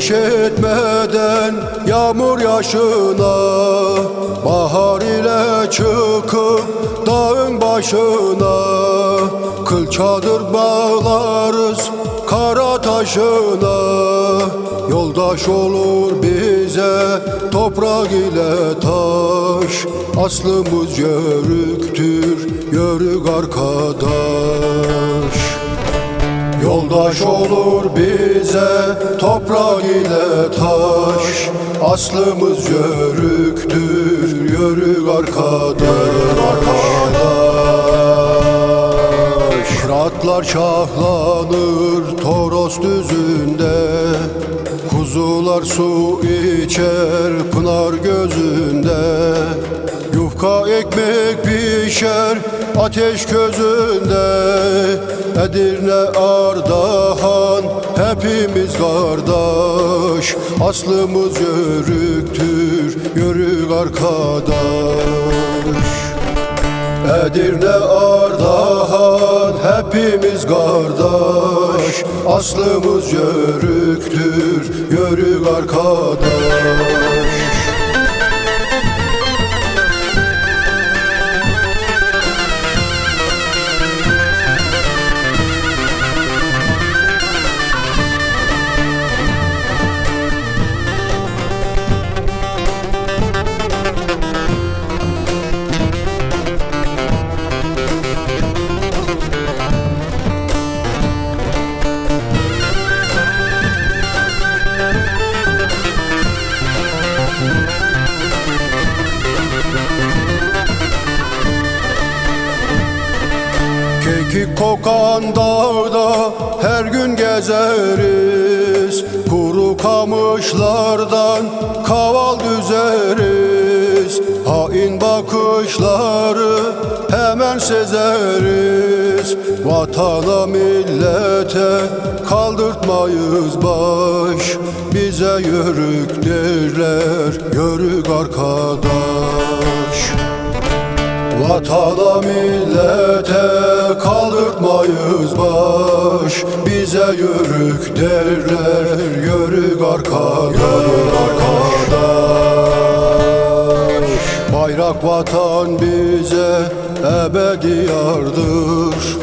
kış etmeden yağmur yaşına Bahar ile çıkıp dağın başına. Kıl çadır bağlarız kara taşına. Yoldaş olur bize toprak ile taş. Aslımız yörüktür yörük arkadaş Yoldaş olur bize toprak ile taş. Aslımız yörüktür yörük arkadaş. Kıratlar şahlanır Toros düzünde. Kuzular su içer Pınar gözünde Yufka ekmek pişer ateş közünde Edirne Ardahan hepimiz kardeş. Aslımız yörüktür yörük arkadaş. Edirne Ardahan hepimiz kardeş. Aslımız yörüktür yörük arkadaş Kekik kokan dağda her gün gezeriz. Kuru kamışlardan kaval düzeriz. Hain bakışları hemen sezeriz. Vatana millete kaldırtmayız baş. Bize yörük derler yörük arkadaş Vatana millete kaldırtmayız baş. Bize yörük derler yörük arkadaş. Bayrak vatan bize ebedi yardır.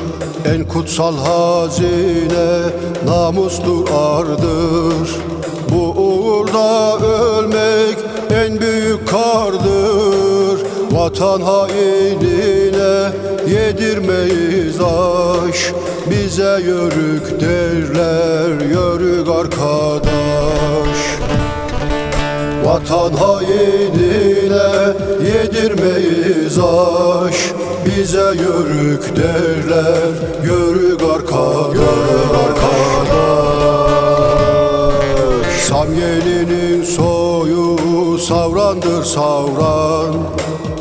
En kutsal hazine namustur ardır Vatan hainine yedirmeyiz aş. Bize yörük derler yörük arkadaş. Vatan hainine yedirmeyiz aş. Bize yörük derler yörük arkadaş, arkadaş. Samyeli'nin soyu savrandır savran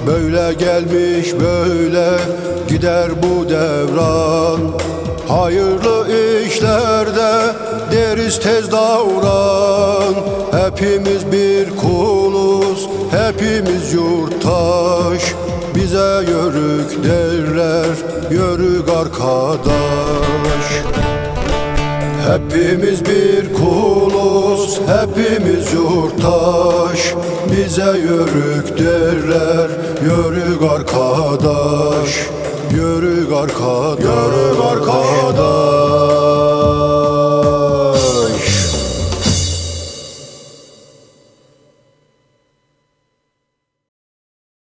Böyle gelmiş böyle gider bu devran. Hayırlı işlerde deriz tez davran. Hepimiz bir kuluz, hepimiz yurttaş. Bize yörük derler, yörük arkadaş Hepimiz bir kuluz, hepimiz yurttaş. Bize yörük derler, yörük arkadaş. Yörük arkadaş, yörük arkadaş